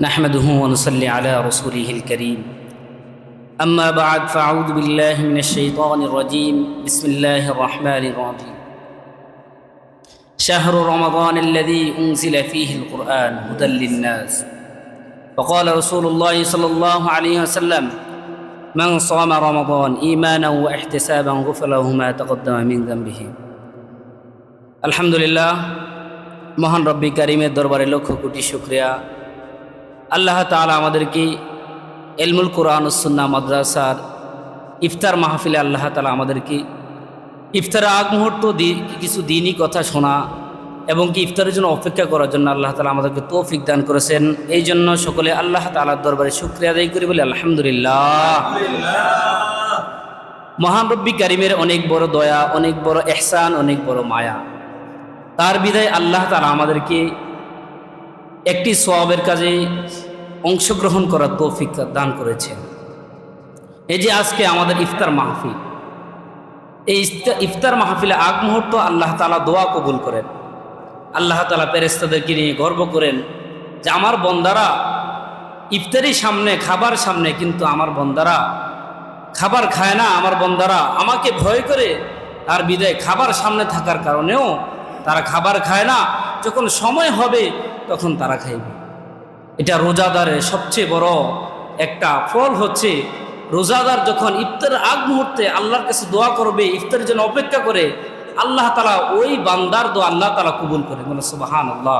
نحمده ونصلي على رسوله الكريم أما بعد فأعوذ بالله من الشيطان الرجيم بسم الله الرحمن الرحيم شهر رمضان الذي أنزل فيه القرآن هدى للناس وقال رسول الله صلى الله عليه وسلم من صام رمضان إيمانا واحتسابا غفر له ما تقدم من ذنبه الحمد لله মহান রব্বি কারিমের দরবারে লক্ষ কোটি শুক্রিয়া আল্লাহ তাআলা আমাদেরকে এলমুল কোরআন সুন্না মাদ্রাসার ইফতার মাহফিলে আল্লাহ তালা আমাদেরকে ইফতারের আগ মুহূর্ত কিছু দিনই কথা শোনা এবং কি ইফতারের জন্য অপেক্ষা করার জন্য আল্লাহ তালা আমাদেরকে তৌফিক দান করেছেন। এই জন্য সকলে আল্লাহ তালার দরবারে শুক্রিয়া আদায় করি বলে আলহামদুলিল্লাহ। মহান রব্বি কারিমের অনেক বড় দয়া অনেক বড় এহসান অনেক বড় মায়া। তার বিদায় আল্লাহ তালা আমাদেরকে একটি সওয়াবের কাজে অংশগ্রহণ করার তৌফিক দান করেছেন। এই যে আজকে আমাদের ইফতার মাহফিল, এই ইফতা- ইফতার মাহফিলে আগ মুহূর্ত আল্লাহ তালা দোয়া কবুল করেন। আল্লাহ তালা পেরেস্তাদেরকে নিয়ে গর্ব করেন যে আমার বন্দারা ইফতারি সামনে, খাবার সামনে কিন্তু আমার বন্দারা খাবার খায় না, আমার বন্দারা আমাকে ভয় করে তার বিদায় খাবার সামনে থাকার কারণেও তারা খাবার খায় না। যখন সময় হবে তখন তারা খাইবে। এটা রোজাদারের সবচেয়ে বড় একটা ফল হচ্ছে, রোজাদার যখন ইফতারের আগ মুহূর্তে আল্লাহর কাছে দোয়া করবে, ইফতারের জন্য অপেক্ষা করে, আল্লাহ তালা ওই বান্দার দোয়া আল্লাহ তালা কবুল করে। বলে সুবাহান আল্লাহ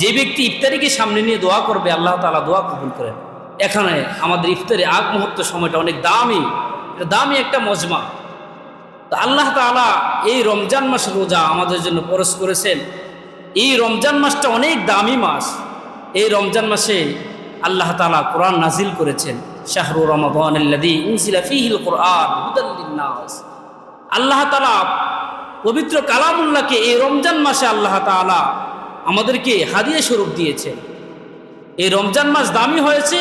যে ব্যক্তি ইফতারিকে সামনে নিয়ে দোয়া করবে, আল্লাহ তালা দোয়া কবুল করেন এখানে আমাদের ইফতারে আগ মুহূর্ত সময়টা অনেক দামি। দামি একটা মজমা। তো আল্লাহ তালা এই রমজান মাস রোজা আমাদের জন্য পরশ করেছেন। এই রমজান মাসটা অনেক দামি মাস। এই রমজান মাসে আল্লাহ তালা কোরআন নাজিল করেছেন, শাহরু লিন্নাস। আল্লাহ তালা পবিত্র কালামুল্লাহকে এই রমজান মাসে আল্লাহ তালা আমাদেরকে হাদিয়া স্বরূপ দিয়েছেন। এই রমজান মাস দামি হয়েছে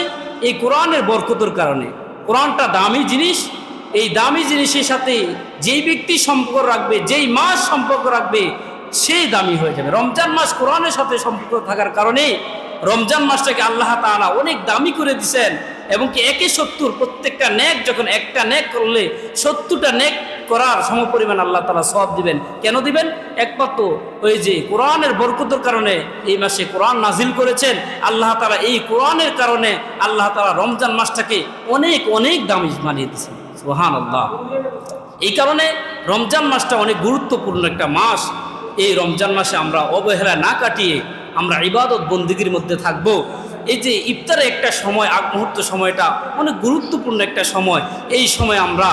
এই কোরআনের বরকতের কারণে। কোরআনটা দামি জিনিস, এই দামি জিনিসের সাথে যেই ব্যক্তি সম্পর্ক রাখবে, যেই মাস সম্পর্ক রাখবে সেই দামি হয়ে যাবে। রমজান মাস কোরআনের সাথে সম্পর্ক থাকার কারণে রমজান মাসটাকে আল্লাহ তাআলা অনেক দামি করে দিছেন এবং কি একে সত্তর, প্রত্যেকটা নেক যখন একটা নেক করলে সত্তরটা নেক করার সমপরিমাণ আল্লাহ তালা সব দিবেন। কেন দিবেন? একমাত্র ওই যে কোরআনের বরকতের কারণে এই মাসে কোরআন নাজিল করেছেন। আল্লাহ তালা এই কোরআনের কারণে আল্লাহ তালা রমজান মাসটাকে অনেক অনেক দামি বানিয়ে দিয়েছেন। সোহান আল্লাহ এই কারণে রমজান মাসটা অনেক গুরুত্বপূর্ণ একটা মাস। এই রমজান মাসে আমরা অবহেলা না কাটিয়ে আমরা ইবাদত বন্দিগির মধ্যে থাকব। এই যে ইফতারে একটা সময়, আগ মুহূর্ত সময়টা অনেক গুরুত্বপূর্ণ একটা সময়। এই সময় আমরা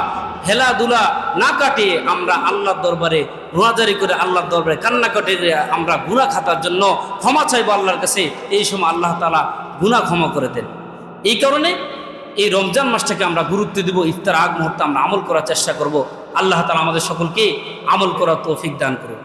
হেলাধুলা না কাটিয়ে আমরা আল্লাহর দরবারে রোয়াজারি করে আল্লাহর দরবারে কান্না কাটিয়ে আমরা গুণা খাতার জন্য ক্ষমা চাইব আল্লাহর কাছে। এই সময় আল্লাহ তালা গুণা ক্ষমা করে দেন। এই কারণে এই রমজান মাসটাকে আমরা গুরুত্ব দিব, ইফতার আগ মুহূর্তে আমরা আমল করার চেষ্টা করব। আল্লাহ তালা আমাদের সকলকে আমল করার তৌফিক দান করুন